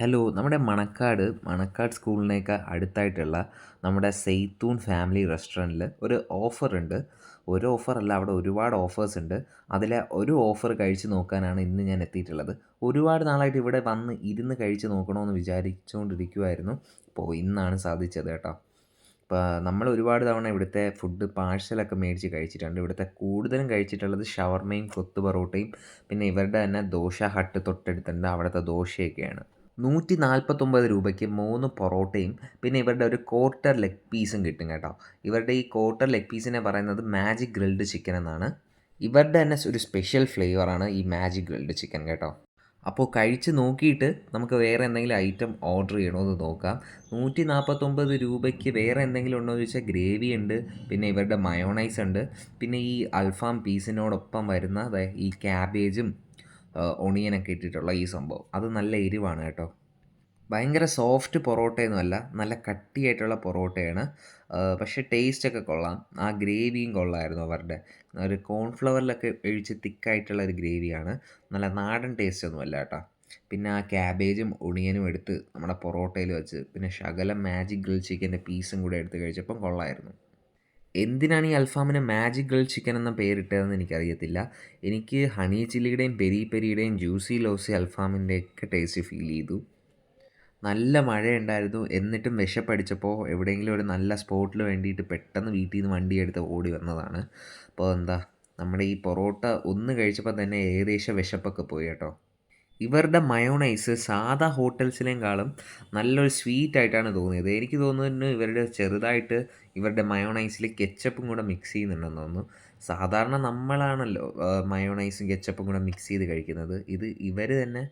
Hello നമ്മുടെ മണക്കാട് മണക്കാട് സ്കൂളിനേക്ക് അടുത്തായിട്ടുള്ള നമ്മുടെ സെയ്ത്തൂൺ family റെസ്റ്റോറന്റിൽ ഒരു ഓഫറുണ്ട് ഒരു ഓഫറല്ല അവിടെ ഒരുപാട് ഓഫേഴ്സ് ഉണ്ട്. അതിലെ ഒരു ഓഫർ കഴിച്ച് നോക്കാനാണ് ഇന്ന് ഞാൻ എത്തിയിട്ടുള്ളത്. ഒരുപാട് നാളായിട്ട് ഇവിടെ വന്ന് ഇരുന്ന് കഴിച്ച് നോക്കണമെന്ന് വിചാരിച്ചുകൊണ്ടിരിക്കുമായിരുന്നു അപ്പോൾ ഇന്നാണ് സാധിച്ചത് കേട്ടോ. ഇപ്പോൾ നമ്മൾ ഒരുപാട് തവണ ഇവിടുത്തെ ഫുഡ് പാഴ്സലൊക്കെ മേടിച്ച് കഴിച്ചിട്ടുണ്ട്. ഇവിടുത്തെ കൂടുതലും കഴിച്ചിട്ടുള്ളത് ഷവർമയും കൊത്തു പൊറോട്ടയും പിന്നെ ഇവരുടെ തന്നെ ദോശ ഹട്ട് തൊട്ടടുത്തുണ്ട്. അവിടുത്തെ ദോശയൊക്കെയാണ്. നൂറ്റി നാൽപ്പത്തൊമ്പത് രൂപയ്ക്ക് മൂന്ന് പൊറോട്ടയും പിന്നെ ഇവരുടെ ഒരു ക്വാർട്ടർ ലെഗ് പീസും കിട്ടും കേട്ടോ. ഇവരുടെ ഈ ക്വാർട്ടർ ലെഗ് പീസിനെ പറയുന്നത് മാജിക് ഗ്രിൽഡ് ചിക്കൻ എന്നാണ്. ഇവരുടെ തന്നെ ഒരു സ്പെഷ്യൽ ഫ്ലേവറാണ് ഈ മാജിക് ഗ്രിൽഡ് ചിക്കൻ കേട്ടോ. അപ്പോൾ കഴിച്ച് നോക്കിയിട്ട് നമുക്ക് വേറെ എന്തെങ്കിലും ഐറ്റം ഓർഡർ ചെയ്യണമെന്ന് നോക്കാം. നൂറ്റി നാൽപ്പത്തൊമ്പത് രൂപയ്ക്ക് വേറെ എന്തെങ്കിലും ഉണ്ടോ എന്ന് ചോദിച്ചാൽ ഗ്രേവി ഉണ്ട് പിന്നെ ഇവരുടെ മയോണൈസ് ഉണ്ട് പിന്നെ ഈ അൽഫാം പീസിനോടൊപ്പം വരുന്ന ഈ ക്യാബേജും ഒണിയനൊക്കെ ഇട്ടിട്ടുള്ള ഈ സംഭവം. അത് നല്ല എരിവാണ് കേട്ടോ. ഭയങ്കര സോഫ്റ്റ് പൊറോട്ടയൊന്നുമല്ല നല്ല കട്ടിയായിട്ടുള്ള പൊറോട്ടയാണ്. പക്ഷേ ടേസ്റ്റൊക്കെ കൊള്ളാം. ആ ഗ്രേവിയും കൊള്ളായിരുന്നു അവരുടെ. ഒരു കോൺഫ്ലവറിലൊക്കെ ഒഴിച്ച് തിക്കായിട്ടുള്ള ഒരു ഗ്രേവിയാണ്. നല്ല നാടൻ ടേസ്റ്റ് ഒന്നുമല്ല കേട്ടോ. പിന്നെ ആ ക്യാബേജും ഒണിയനും എടുത്ത് നമ്മുടെ പൊറോട്ടയിൽ വെച്ച് പിന്നെ ശകലം മാജിക് ഗ്രിൽ ചിക്കന്റെ പീസും കൂടെ എടുത്ത് കഴിച്ചപ്പം കൊള്ളായിരുന്നു. എന്തിനാണ് ഈ അൽഫാമിന് മാജിക് ഗ്രിൽ ചിക്കൻ എന്ന പേരിട്ടതെന്ന് എനിക്കറിയത്തില്ല. എനിക്ക് ഹണി ചില്ലിയുടെയും പെരി പെരിയുടെയും ജ്യൂസി ലോസി അൽഫാമിന്റെയൊക്കെ ടേസ്റ്റ് ഫീൽ ചെയ്തു. നല്ല മഴയുണ്ടായിരുന്നു. എന്നിട്ടും വിശപ്പടിച്ചപ്പോൾ എവിടെയെങ്കിലും ഒരു നല്ല സ്പോട്ടിൽ വേണ്ടിയിട്ട് പെട്ടെന്ന് വീട്ടിൽ നിന്ന് വണ്ടി എടുത്ത് ഓടി വന്നതാണ്. അപ്പോൾ എന്താ നമ്മുടെ ഈ പൊറോട്ട ഒന്ന് കഴിച്ചപ്പോൾ തന്നെ ഏകദേശം വിശപ്പൊക്കെ പോയി കേട്ടോ. ഇവരുടെ മയോണൈസ് സാധാ ഹോട്ടൽസിനേക്കാളും നല്ലൊരു സ്വീറ്റ് ആയിട്ടാണ് തോന്നിയത്. എനിക്ക് തോന്നുന്നു ഇവരുടെ ചെറുതായിട്ട് ഇവരുടെ മയോണൈസിൽ കെച്ചപ്പും കൂടെ മിക്സ് ചെയ്യുന്നുണ്ടെന്ന് തോന്നുന്നു. സാധാരണ നമ്മളാണല്ലോ മയോണൈസും കെച്ചപ്പും കൂടെ മിക്സ് ചെയ്ത് കഴിക്കുന്നത്. ഇത് ഇവർ തന്നെ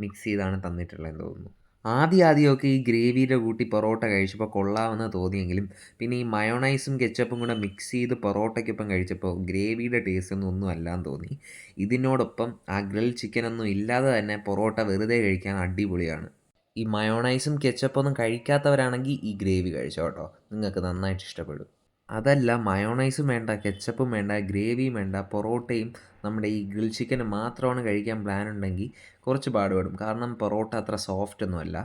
മിക്സ് ചെയ്താണ് തന്നിട്ടുള്ളതെന്ന് തോന്നുന്നു. ആദ്യം ആദ്യമൊക്കെ ഈ ഗ്രേവിയുടെ കൂട്ടി പൊറോട്ട കഴിച്ചപ്പോൾ കൊള്ളാമെന്ന് തോന്നിയെങ്കിലും പിന്നെ ഈ മയോണൈസും കെച്ചപ്പും കൂടെ മിക്സ് ചെയ്ത് പൊറോട്ടയ്ക്കൊപ്പം കഴിച്ചപ്പോൾ ഗ്രേവിയുടെ ടേസ്റ്റ് ഒന്നും ഒന്നും അല്ലാന്ന് തോന്നി. ഇതിനോടൊപ്പം ആ ഗ്രിൽ ചിക്കനൊന്നും ഇല്ലാതെ തന്നെ പൊറോട്ട വെറുതെ കഴിക്കാൻ അടിപൊളിയാണ്. ഈ മയോണൈസും കെച്ചപ്പൊന്നും കഴിക്കാത്തവരാണെങ്കിൽ ഈ ഗ്രേവി കഴിച്ചോ കേട്ടോ. നിങ്ങൾക്ക് നന്നായിട്ട് ഇഷ്ടപ്പെടും. അതല്ല മയോണൈസും വേണ്ട കെച്ചപ്പും വേണ്ട ഗ്രേവിയും വേണ്ട പൊറോട്ടയും നമ്മുടെ ഈ ഗ്രിൽ ചിക്കൻ മാത്രമാണ് കഴിക്കാൻ പ്ലാൻ ഉണ്ടെങ്കിൽ കുറച്ച് പാടുപെടും. കാരണം പൊറോട്ട അത്ര സോഫ്റ്റ് ഒന്നുമല്ല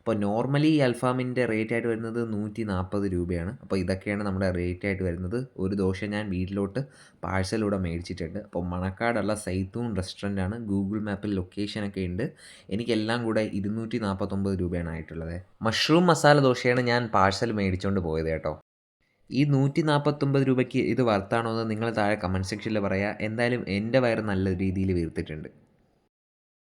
അപ്പോൾ നോർമലി ഈ അൽഫാമിന്റെ റേറ്റ് ആയിട്ട് വരുന്നത് നൂറ്റി നാൽപ്പത് രൂപയാണ്. അപ്പോൾ ഇതൊക്കെയാണ് നമ്മുടെ റേറ്റ് ആയിട്ട് വരുന്നത്. ഒരു ദോശ ഞാൻ വീട്ടിലോട്ട് പാഴ്സലൂടെ മേടിച്ചിട്ടുണ്ട്. അപ്പോൾ മണക്കാടുള്ള സൈത്തൂൺ റെസ്റ്റോറന്റ് ആണ്. ഗൂഗിൾ മാപ്പിൽ ലൊക്കേഷനൊക്കെ ഉണ്ട്. എനിക്കെല്ലാം കൂടെ ഇരുന്നൂറ്റി നാൽപ്പത്തൊമ്പത് രൂപയാണ് ആയിട്ടുള്ളത്. മഷ്റൂം മസാല ദോശയാണ് ഞാൻ പാഴ്സൽ മേടിച്ചുകൊണ്ട് പോയത് കേട്ടോ. ഈ നൂറ്റി നാൽപ്പത്തൊമ്പത് രൂപയ്ക്ക് ഇത് വർത്താണോ എന്ന് നിങ്ങൾ താഴെ കമന്റ് സെക്ഷനിൽ പറയുക എന്തായാലും എന്റെ വയറ് നല്ല രീതിയിൽ വീർത്തിട്ടുണ്ട്.